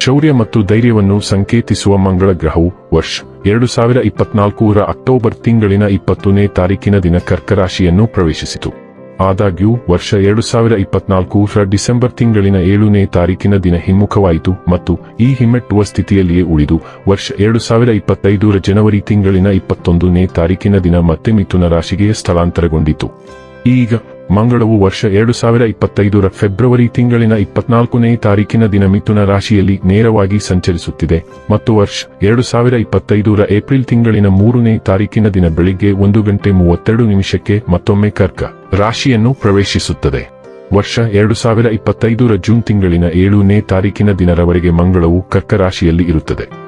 ಶೌರ್ಯ ಮತ್ತು ಧೈರ್ಯವನ್ನು ಸಂಕೇತಿಸುವ ಮಂಗಳ ಗ್ರಹವು ವರ್ಷ. ಎರಡು ಸಾವಿರ ಇಪ್ಪತ್ನಾಲ್ಕೂರ ಅಕ್ಟೋಬರ್ ತಿಂಗಳಿನ ಇಪ್ಪತ್ತನೇ ತಾರೀಕಿನ ದಿನ ಕರ್ಕರಾಶಿಯನ್ನು ಪ್ರವೇಶಿಸಿತು. ಆದಾಗ್ಯೂ, ವರ್ಷ ಎರಡು ಸಾವಿರ ಇಪ್ಪತ್ನಾಲ್ಕರ ಡಿಸೆಂಬರ್ ತಿಂಗಳಿನ ಏಳನೇ ತಾರೀಕಿನ ದಿನ ಹಿಮ್ಮುಖವಾಯಿತು ಮತ್ತು ಈ ಹಿಮ್ಮೆಟ್ಟುವ ಸ್ಥಿತಿಯಲ್ಲಿಯೇ ಉಳಿದು, ವರ್ಷ ಎರಡು ಸಾವಿರ ಇಪ್ಪತ್ತೈದರ ಜನವರಿ ತಿಂಗಳಿನ ಇಪ್ಪತ್ತೊಂದನೇ ತಾರೀಕಿನ ದಿನ ಮತ್ತೆ ಮಿಥುನ ರಾಶಿಗೆ ಸ್ಥಳಾಂತರಗೊಂಡಿತು. ಈಗ ಮಂಗಳವು ವರ್ಷ ಎರಡು ಸಾವಿರ ಇಪ್ಪತ್ತೈದರ ಫೆಬ್ರವರಿ ತಿಂಗಳಿನ ಇಪ್ಪತ್ನಾಲ್ಕನೇ ತಾರೀಕಿನ ದಿನ ಮಿಥುನ ರಾಶಿಯಲ್ಲಿ ನೇರವಾಗಿ ಸಂಚರಿಸುತ್ತಿದೆ. ಮತ್ತು ವರ್ಷ ಎರಡು ಸಾವಿರ ಇಪ್ಪತ್ತೈದರ ಏಪ್ರಿಲ್ ತಿಂಗಳಿನ ಮೂರನೇ ತಾರೀಕಿನ ದಿನ ಬೆಳಿಗ್ಗೆ ಒಂದು ಗಂಟೆ ಮೂವತ್ತೆರಡು ನಿಮಿಷಕ್ಕೆ ಮತ್ತೊಮ್ಮೆ ಕರ್ಕ ರಾಶಿಯನ್ನು ಪ್ರವೇಶಿಸುತ್ತದೆ. ವರ್ಷ ಎರಡು ಸಾವಿರ ಇಪ್ಪತ್ತೈದರ ಜೂನ್ ತಿಂಗಳಿನ ಏಳನೇ ತಾರೀಕಿನ ದಿನರವರೆಗೆ ಮಂಗಳವು ಕರ್ಕ ರಾಶಿಯಲ್ಲಿ ಇರುತ್ತದೆ.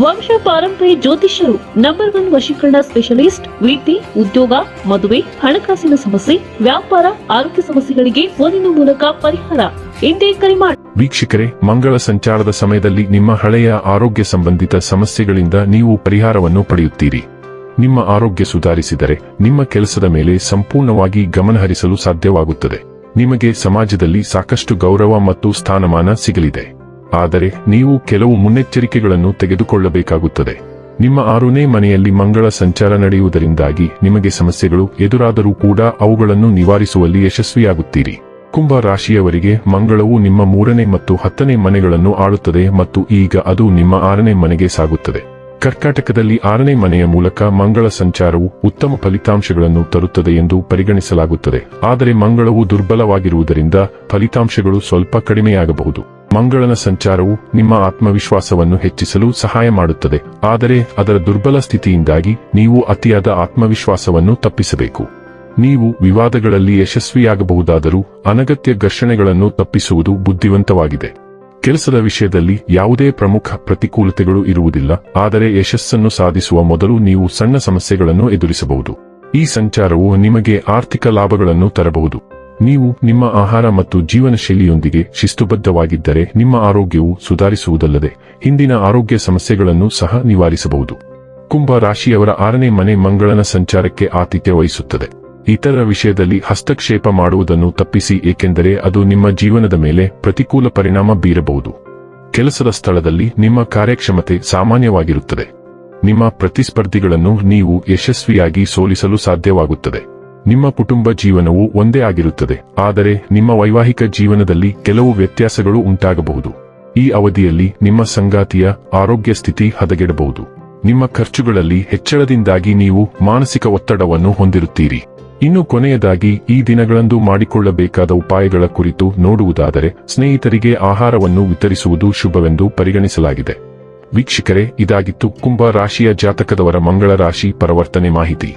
ವಂಶ ಪಾರಂಪರ್ಯ ಜ್ಯೋತಿಷ್ಯರು ನಂಬರ್ ಒನ್ ವಶೀಕರಣ ಸ್ಪೆಷಲಿಸ್ಟ್, ವಿಟಿ, ಉದ್ಯೋಗ, ಮದುವೆ, ಹಣಕಾಸಿನ ಸಮಸ್ಯೆ, ವ್ಯಾಪಾರ, ಆರೋಗ್ಯ ಸಮಸ್ಯೆಗಳಿಗೆ ಫೋನಿನ ಮೂಲಕ ಪರಿಹಾರ. ಎಂದೇ ಕರೆ ಮಾಡಿ ವೀಕ್ಷಕರೇ, ಮಂಗಳ ಸಂಚಾರದ ಸಮಯದಲ್ಲಿ ನಿಮ್ಮ ಹಳೆಯ ಆರೋಗ್ಯ ಸಂಬಂಧಿತ ಸಮಸ್ಯೆಗಳಿಂದ ನೀವು ಪರಿಹಾರವನ್ನು ಪಡೆಯುತ್ತೀರಿ. ನಿಮ್ಮ ಆರೋಗ್ಯ ಸುಧಾರಿಸಿದರೆ ನಿಮ್ಮ ಕೆಲಸದ ಮೇಲೆ ಸಂಪೂರ್ಣವಾಗಿ ಗಮನಹರಿಸಲು ಸಾಧ್ಯವಾಗುತ್ತದೆ. ನಿಮಗೆ ಸಮಾಜದಲ್ಲಿ ಸಾಕಷ್ಟು ಗೌರವ ಮತ್ತು ಸ್ಥಾನಮಾನ ಸಿಗಲಿದೆ. ಆದರೆ ನೀವು ಕೆಲವು ಮುನ್ನೆಚ್ಚರಿಕೆಗಳನ್ನು ತೆಗೆದುಕೊಳ್ಳಬೇಕಾಗುತ್ತದೆ. ನಿಮ್ಮ ಆರನೇ ಮನೆಯಲ್ಲಿ ಮಂಗಳ ಸಂಚಾರ ನಡೆಯುವುದರಿಂದಾಗಿ ನಿಮಗೆ ಸಮಸ್ಯೆಗಳು ಎದುರಾದರೂ ಕೂಡ ಅವುಗಳನ್ನು ನಿವಾರಿಸುವಲ್ಲಿ ಯಶಸ್ವಿಯಾಗುತ್ತೀರಿ. ಕುಂಭ ರಾಶಿಯವರಿಗೆ ಮಂಗಳವು ನಿಮ್ಮ ಮೂರನೇ ಮತ್ತು ಹತ್ತನೇ ಮನೆಗಳನ್ನು ಆಳುತ್ತದೆ ಮತ್ತು ಈಗ ಅದು ನಿಮ್ಮ ಆರನೇ ಮನೆಗೆ ಸಾಗುತ್ತದೆ. ಕರ್ಕಾಟಕದಲ್ಲಿ ಆರನೇ ಮನೆಯ ಮೂಲಕ ಮಂಗಳ ಸಂಚಾರವು ಉತ್ತಮ ಫಲಿತಾಂಶಗಳನ್ನು ತರುತ್ತದೆ ಎಂದು ಪರಿಗಣಿಸಲಾಗುತ್ತದೆ. ಆದರೆ ಮಂಗಳವು ದುರ್ಬಲವಾಗಿರುವುದರಿಂದ ಫಲಿತಾಂಶಗಳು ಸ್ವಲ್ಪ ಕಡಿಮೆಯಾಗಬಹುದು. ಮಂಗಳನ ಸಂಚಾರವು ನಿಮ್ಮ ಆತ್ಮವಿಶ್ವಾಸವನ್ನು ಹೆಚ್ಚಿಸಲು ಸಹಾಯ ಮಾಡುತ್ತದೆ. ಆದರೆ ಅದರ ದುರ್ಬಲ ಸ್ಥಿತಿಯಿಂದಾಗಿ ನೀವು ಅತಿಯಾದ ಆತ್ಮವಿಶ್ವಾಸವನ್ನು ತಪ್ಪಿಸಬೇಕು. ನೀವು ವಿವಾದಗಳಲ್ಲಿ ಯಶಸ್ವಿಯಾಗಬಹುದಾದರೂ ಅನಗತ್ಯ ಘರ್ಷಣೆಗಳನ್ನು ತಪ್ಪಿಸುವುದು ಬುದ್ಧಿವಂತವಾಗಿದೆ. ಕೆಲಸದ ವಿಷಯದಲ್ಲಿ ಯಾವುದೇ ಪ್ರಮುಖ ಪ್ರತಿಕೂಲತೆಗಳು ಇರುವುದಿಲ್ಲ, ಆದರೆ ಯಶಸ್ಸನ್ನು ಸಾಧಿಸುವ ಮೊದಲು ನೀವು ಸಣ್ಣ ಸಮಸ್ಯೆಗಳನ್ನು ಎದುರಿಸಬಹುದು. ಈ ಸಂಚಾರವು ನಿಮಗೆ ಆರ್ಥಿಕ ಲಾಭಗಳನ್ನು ತರಬಹುದು. ನೀವು ನಿಮ್ಮ ಆಹಾರ ಮತ್ತು ಜೀವನ ಶೈಲಿಯೊಂದಿಗೆ ಶಿಸ್ತುಬದ್ಧವಾಗಿದ್ದರೆ ನಿಮ್ಮ ಆರೋಗ್ಯವು ಸುಧಾರಿಸುವುದಲ್ಲದೆ ಹಿಂದಿನ ಆರೋಗ್ಯ ಸಮಸ್ಯೆಗಳನ್ನು ಸಹ ನಿವಾರಿಸಬಹುದು. ಕುಂಭ ರಾಶಿಯವರ ಆರನೇ ಮನೆ ಮಂಗಳನ ಸಂಚಾರಕ್ಕೆ ಆತಿಥ್ಯ ವಹಿಸುತ್ತದೆ. ಇತರ ವಿಷಯದಲ್ಲಿ ಹಸ್ತಕ್ಷೇಪ ಮಾಡುವುದನ್ನು ತಪ್ಪಿಸಿ ಏಕೆಂದರೆ ಅದು ನಿಮ್ಮ ಜೀವನದ ಮೇಲೆ ಪ್ರತಿಕೂಲ ಪರಿಣಾಮ ಬೀರಬಹುದು. ಕೆಲಸದ ಸ್ಥಳದಲ್ಲಿ ನಿಮ್ಮ ಕಾರ್ಯಕ್ಷಮತೆ ಸಾಮಾನ್ಯವಾಗಿರುತ್ತದೆ. ನಿಮ್ಮ ಪ್ರತಿಸ್ಪರ್ಧಿಗಳನ್ನು ನೀವು ಯಶಸ್ವಿಯಾಗಿ ಸೋಲಿಸಲು ಸಾಧ್ಯವಾಗುತ್ತದೆ. ನಿಮ್ಮ ಕುಟುಂಬ ಜೀವನವು ಒಂದೇ ಆಗಿರುತ್ತದೆ. ಆದರೆ ನಿಮ್ಮ ವೈವಾಹಿಕ ಜೀವನದಲ್ಲಿ ಕೆಲವು ವ್ಯತ್ಯಾಸಗಳು ಉಂಟಾಗಬಹುದು. ಈ ಅವಧಿಯಲ್ಲಿ ನಿಮ್ಮ ಸಂಗಾತಿಯ ಆರೋಗ್ಯ ಸ್ಥಿತಿ ಹದಗೆಡಬಹುದು. ನಿಮ್ಮ ಖರ್ಚುಗಳಲ್ಲಿ ಹೆಚ್ಚಳದಿಂದಾಗಿ ನೀವು ಮಾನಸಿಕ ಒತ್ತಡವನ್ನು ಹೊಂದಿರುತ್ತೀರಿ. ಇನ್ನು ಕೊನೆಯದಾಗಿ, ಈ ದಿನಗಳಂದು ಮಾಡಿಕೊಳ್ಳಬೇಕಾದ ಉಪಾಯಗಳ ಕುರಿತು ನೋಡುವುದಾದರೆ, ಸ್ನೇಹಿತರಿಗೆ ಆಹಾರವನ್ನು ವಿತರಿಸುವುದು ಶುಭವೆಂದು ಪರಿಗಣಿಸಲಾಗಿದೆ. ವೀಕ್ಷಕರೇ, ಇದಾಗಿತ್ತು ಕುಂಭ ರಾಶಿಯ ಜಾತಕದವರ ಮಂಗಳ ರಾಶಿ ಪರಿವರ್ತನೆ ಮಾಹಿತಿ.